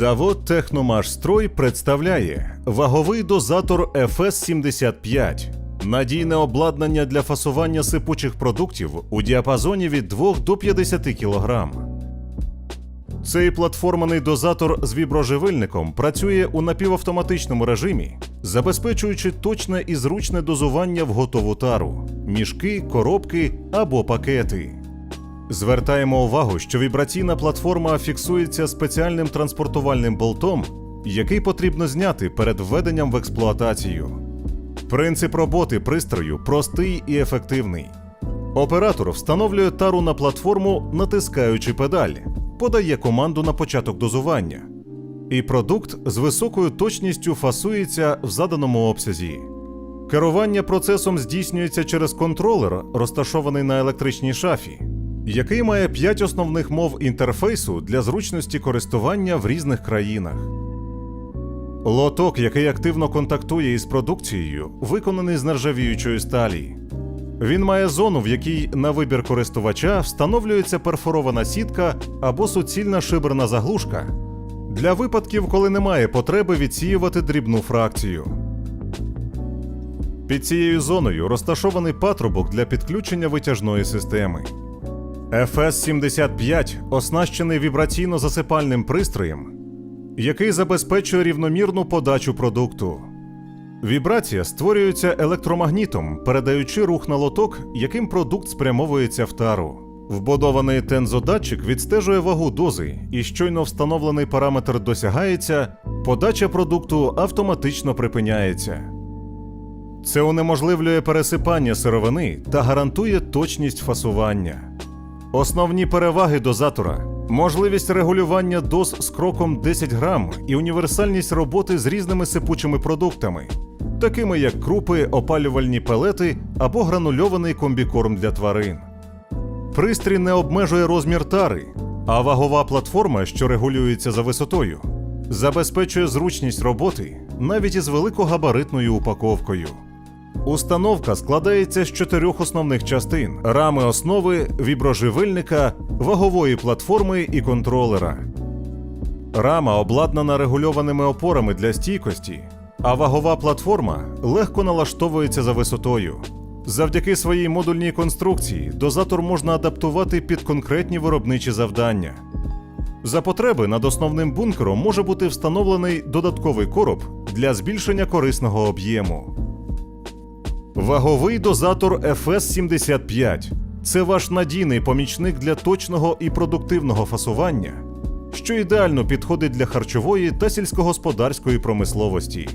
Завод Техномашстрой представляє ваговий дозатор FS-75. Надійне обладнання для фасування сипучих продуктів у діапазоні від 2 до 50 кг. Цей платформений дозатор з віброживильником працює у напівавтоматичному режимі, забезпечуючи точне і зручне дозування в готову тару, мішки, коробки або пакети. Звертаємо увагу, що вібраційна платформа фіксується спеціальним транспортувальним болтом, який потрібно зняти перед введенням в експлуатацію. Принцип роботи пристрою простий і ефективний. Оператор встановлює тару на платформу, натискаючи педаль, подає команду на початок дозування. І продукт з високою точністю фасується в заданому обсязі. Керування процесом здійснюється через контролер, розташований на електричній шафі, який має 5 основних мов інтерфейсу для зручності користування в різних країнах. Лоток, який активно контактує із продукцією, виконаний з нержавіючої сталі. Він має зону, в якій на вибір користувача встановлюється перфорована сітка або суцільна шиберна заглушка для випадків, коли немає потреби відсіювати дрібну фракцію. Під цією зоною розташований патрубок для підключення витяжної системи. FS-75 оснащений вібраційно-засипальним пристроєм, який забезпечує рівномірну подачу продукту. Вібрація створюється електромагнітом, передаючи рух на лоток, яким продукт спрямовується в тару. Вбудований тензодатчик відстежує вагу дози, і щойно встановлений параметр досягається, подача продукту автоматично припиняється. Це унеможливлює пересипання сировини та гарантує точність фасування. Основні переваги дозатора: можливість регулювання доз з кроком 10 грам і універсальність роботи з різними сипучими продуктами, такими як крупи, опалювальні пелети або гранульований комбікорм для тварин. Пристрій не обмежує розмір тари, а вагова платформа, що регулюється за висотою, забезпечує зручність роботи навіть із великогабаритною упаковкою. Установка складається з чотирьох основних частин: рами основи, віброживильника, вагової платформи і контролера. Рама обладнана регульованими опорами для стійкості, а вагова платформа легко налаштовується за висотою. Завдяки своїй модульній конструкції дозатор можна адаптувати під конкретні виробничі завдання. За потреби над основним бункером може бути встановлений додатковий короб для збільшення корисного об'єму. Ваговий дозатор FS-75 це ваш надійний помічник для точного і продуктивного фасування, що ідеально підходить для харчової та сільськогосподарської промисловості.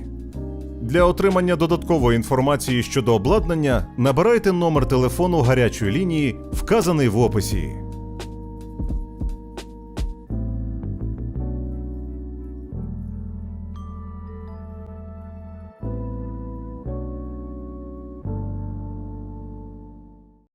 Для отримання додаткової інформації щодо обладнання набирайте номер телефону гарячої лінії, вказаний в описі.